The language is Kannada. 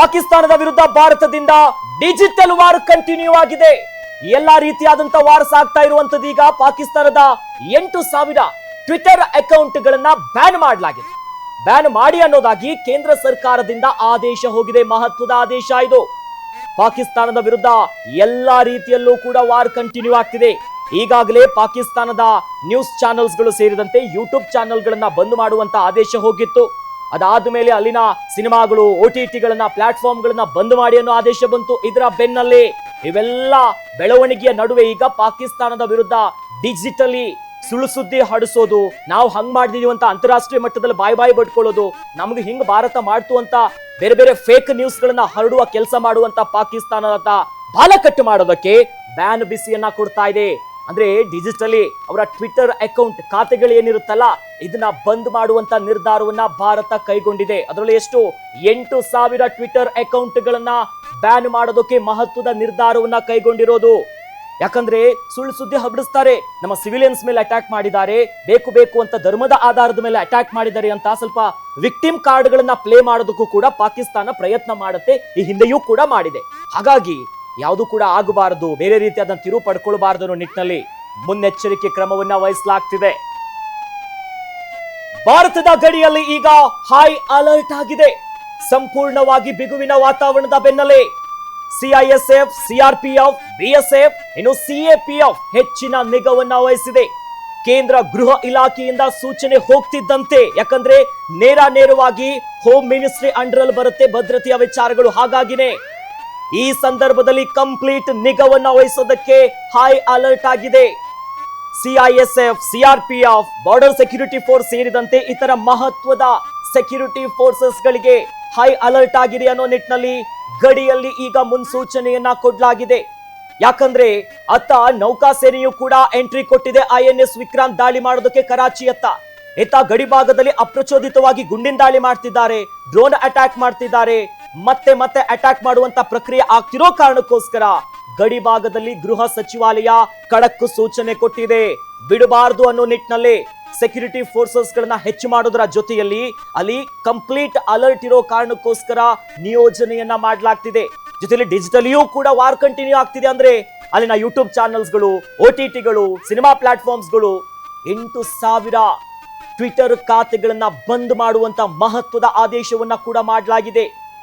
ಪಾಕಿಸ್ತಾನದ ವಿರುದ್ಧ ಭಾರತದಿಂದ ಡಿಜಿಟಲ್ ವಾರ್ ಕಂಟಿನ್ಯೂ ಆಗಿದೆ. ಎಲ್ಲಾ ರೀತಿಯಾದಂತ ವಾರ್ಸ್ ಆಗ್ತಾ ಇರುವಂತದ್ದು ಈಗ ಪಾಕಿಸ್ತಾನದ ಎಂಟು ಸಾವಿರ ಟ್ವಿಟರ್ ಅಕೌಂಟ್ಗಳನ್ನ ಬ್ಯಾನ್ ಮಾಡಲಾಗಿದೆ. ಬ್ಯಾನ್ ಮಾಡಿ ಅನ್ನೋದಾಗಿ ಕೇಂದ್ರ ಸರ್ಕಾರದಿಂದ ಆದೇಶ ಹೋಗಿದೆ, ಮಹತ್ವದ ಆದೇಶ ಇದು. ಪಾಕಿಸ್ತಾನದ ವಿರುದ್ಧ ಎಲ್ಲಾ ರೀತಿಯಲ್ಲೂ ಕೂಡ ವಾರ್ ಕಂಟಿನ್ಯೂ ಆಗ್ತಿದೆ. ಈಗಾಗಲೇ ಪಾಕಿಸ್ತಾನದ ನ್ಯೂಸ್ ಚಾನೆಲ್ಸ್ಗಳು ಸೇರಿದಂತೆ ಯೂಟ್ಯೂಬ್ ಚಾನೆಲ್ಗಳನ್ನ ಬಂದ್ ಮಾಡುವಂತ ಆದೇಶ ಹೋಗಿತ್ತು. ಅದಾದ ಮೇಲೆ ಅಲ್ಲಿನ ಸಿನಿಮಾಗಳು ಒ ಟಿ ಟಿಗಳನ್ನ ಪ್ಲಾಟ್ಫಾರ್ಮ್ಗಳನ್ನ ಬಂದ್ ಮಾಡಿ ಅನ್ನೋ ಆದೇಶ ಬಂತು ಇದರ ಬೆನ್ನಲ್ಲಿ. ಇವೆಲ್ಲ ಬೆಳವಣಿಗೆಯ ನಡುವೆ ಈಗ ಪಾಕಿಸ್ತಾನದ ವಿರುದ್ಧ ಡಿಜಿಟಲಿ ಸುಳ್ಳು ಸುದ್ದಿ ಹಡಿಸೋದು, ನಾವು ಹಂಗ್ ಮಾಡಿದೀವಿ ಅಂತ ಅಂತಾರಾಷ್ಟ್ರೀಯ ಮಟ್ಟದಲ್ಲಿ ಬಾಯ್ ಬಾಯ್ ಬಡ್ಕೊಳ್ಳೋದು, ನಮ್ಗೆ ಹಿಂಗ್ ಭಾರತ ಮಾಡ್ತು ಅಂತ ಬೇರೆ ಬೇರೆ ಫೇಕ್ ನ್ಯೂಸ್ ಗಳನ್ನ ಹರಡುವ ಕೆಲಸ ಮಾಡುವಂತ ಪಾಕಿಸ್ತಾನದ ಬಾಲಕಟ್ಟು ಮಾಡೋದಕ್ಕೆ ಬ್ಯಾನ್ ಬಿಸಿಯನ್ನ ಕೊಡ್ತಾ ಇದೆ. ಅಂದ್ರೆ ಡಿಜಿಟಲಿ ಅವರ ಟ್ವಿಟರ್ ಅಕೌಂಟ್ ಖಾತೆಗಳು ಏನಿರುತ್ತಲ್ಲ, ಇದನ್ನ ಬಂದ್ ಮಾಡುವಂತ ನಿರ್ಧಾರವನ್ನ ಭಾರತ ಕೈಗೊಂಡಿದೆ. ಅದರಲ್ಲಿ ಎಷ್ಟು? ಎಂಟು ಸಾವಿರ ಟ್ವಿಟರ್ ಅಕೌಂಟ್ಗಳನ್ನ ಬ್ಯಾನ್ ಮಾಡೋದಕ್ಕೆ ಮಹತ್ವದ ನಿರ್ಧಾರವನ್ನ ಕೈಗೊಂಡಿರೋದು. ಯಾಕಂದ್ರೆ ಸುಳ್ಳು ಸುದ್ದಿ ಹಬ್ಬಿಸ್ತಾರೆ, ನಮ್ಮ ಸಿವಿಲಿಯನ್ಸ್ ಮೇಲೆ ಅಟ್ಯಾಕ್ ಮಾಡಿದ್ದಾರೆ, ಬೇಕು ಬೇಕು ಅಂತ ಧರ್ಮದ ಆಧಾರದ ಮೇಲೆ ಅಟ್ಯಾಕ್ ಮಾಡಿದ್ದಾರೆ ಅಂತ ಸ್ವಲ್ಪ ವಿಕ್ಟಿಮ್ ಕಾರ್ಡ್ಗಳನ್ನ ಪ್ಲೇ ಮಾಡೋದಕ್ಕೂ ಕೂಡ ಪಾಕಿಸ್ತಾನ ಪ್ರಯತ್ನ ಮಾಡುತ್ತೆ, ಈ ಹಿಂದೆಯೂ ಕೂಡ ಮಾಡಿದೆ. ಹಾಗಾಗಿ ಯಾವುದು ಕೂಡ ಆಗಬಾರದು. ಬೇರೆ ರೀತಿಯಾದ ತಿರುವು ಪಡ್ಕೊಳ್ಬಾರದು ಅನ್ನೋ ನಿಟ್ಟಿನಲ್ಲಿ ಮುನ್ನೆಚ್ಚರಿಕೆ ಕ್ರಮವನ್ನ ವಹಿಸಲಾಗ್ತಿದೆ. ಭಾರತದ ಗಡಿಯಲ್ಲಿ ಈಗ ಹೈ ಅಲರ್ಟ್ ಆಗಿದೆ. ಸಂಪೂರ್ಣವಾಗಿ ಬಿಗುವಿನ ವಾತಾವರಣದ ಬೆನ್ನಲ್ಲೇ ಸಿಐಎಸ್ಎಫ್ ಸಿಆರ್ಪಿಎಫ್ ಬಿಎಸ್ಎಫ್ ಇನ್ನು ಸಿಎಪಿಎಫ್ ಹೆಚ್ಚಿನ ನಿಗಾವನ್ನ ವಹಿಸಿದೆ. ಕೇಂದ್ರ ಗೃಹ ಇಲಾಖೆಯಿಂದ ಸೂಚನೆ ಹೋಗ್ತಿದ್ದಂತೆ, ಯಾಕಂದ್ರೆ ನೇರ ನೇರವಾಗಿ ಹೋಮ್ ಮಿನಿಸ್ಟ್ರಿ ಅಂಡರ್ ಬರುತ್ತೆ ಭದ್ರತೆಯ ವಿಚಾರಗಳು ಹಾಗಾಗಿನೇ. ಈ ಸಂದರ್ಭದಲ್ಲಿ ಕಂಪ್ಲೀಟ್ ನಿಗಾವನ್ನ ವಹಿಸೋದಕ್ಕೆ ಹೈ ಅಲರ್ಟ್ ಆಗಿದೆ. CISF CRPF border security force ಸೇರಿದಂತೆ ಇತರ ಮಹತ್ವದ ಸೆಕ್ಯೂರಿಟಿ ಫೋರ್ಸಸ್ ಗಳಿಗೆ ಹೈ ಅಲರ್ಟ್ ಆಗಿದೆ ಅನ್ನೋ ನಿಟ್ಟಿನಲ್ಲಿ ಗಡಿಯಲ್ಲಿ ಈಗ ಮುನ್ಸೂಚನೆಯನ್ನ ಕೊಡಲಾಗಿದೆ. ಯಾಕಂದ್ರೆ ಅತ್ತ ನೌಕಾಸೇನೆಯು ಕೂಡ ಎಂಟ್ರಿ ಕೊಟ್ಟಿದೆ ಐ ಎನ್ ವಿಕ್ರಾಂತ್ ದಾಳಿ ಮಾಡೋದಕ್ಕೆ ಕರಾಚಿಯತ್ತ ಇತ್ತ ಗಡಿ ಭಾಗದಲ್ಲಿ ಅಪ್ರಚೋದಿತವಾಗಿ ಗುಂಡಿನ ದಾಳಿ ಮಾಡ್ತಿದ್ದಾರೆ ಡ್ರೋನ್ ಅಟ್ಯಾಕ್ ಮಾಡ್ತಿದ್ದಾರೆ ಮತ್ತೆ ಮತ್ತೆ ಅಟ್ಯಾಕ್ ಮಾಡುವಂತ ಪ್ರಕ್ರಿಯೆ ಆಗ್ತಿರೋ ಕಾರಣಕ್ಕೋಸ್ಕರ ಗಡಿ ಭಾಗದಲ್ಲಿ ಗೃಹ ಸಚಿವಾಲಯ ಕಡಕ್ಕು ಸೂಚನೆ ಕೊಟ್ಟಿದೆ. ಬಿಡಬಾರದು ಅನ್ನೋ ನಿಟ್ಟಿನಲ್ಲಿ ಸೆಕ್ಯೂರಿಟಿ ಫೋರ್ಸಸ್ ಗಳನ್ನ ಹೆಚ್ಚು ಮಾಡೋದರ ಜೊತೆಯಲ್ಲಿ ಅಲ್ಲಿ ಕಂಪ್ಲೀಟ್ ಅಲರ್ಟ್ ಇರೋ ಕಾರಣಕ್ಕೋಸ್ಕರ ನಿಯೋಜನೆಯನ್ನ ಮಾಡಲಾಗ್ತಿದೆ. ಜೊತೆಲಿ ಡಿಜಿಟಲಿಯೂ ಕೂಡ ವಾರ್ ಕಂಟಿನ್ಯೂ ಆಗ್ತಿದೆ ಅಂದ್ರೆ ಅಲ್ಲಿನ ಯೂಟ್ಯೂಬ್ ಚಾನೆಲ್ಸ್ಗಳು ಓ ಟಿ ಟಿಗಳು ಸಿನಿಮಾ ಪ್ಲಾಟ್ಫಾರ್ಮ್ಸ್ಗಳು ಎಂಟು ಸಾವಿರ ಟ್ವಿಟರ್ ಖಾತೆಗಳನ್ನ ಬಂದ್ ಮಾಡುವಂತ ಮಹತ್ವದ ಆದೇಶವನ್ನ ಕೂಡ ಮಾಡಲಾಗಿದೆ.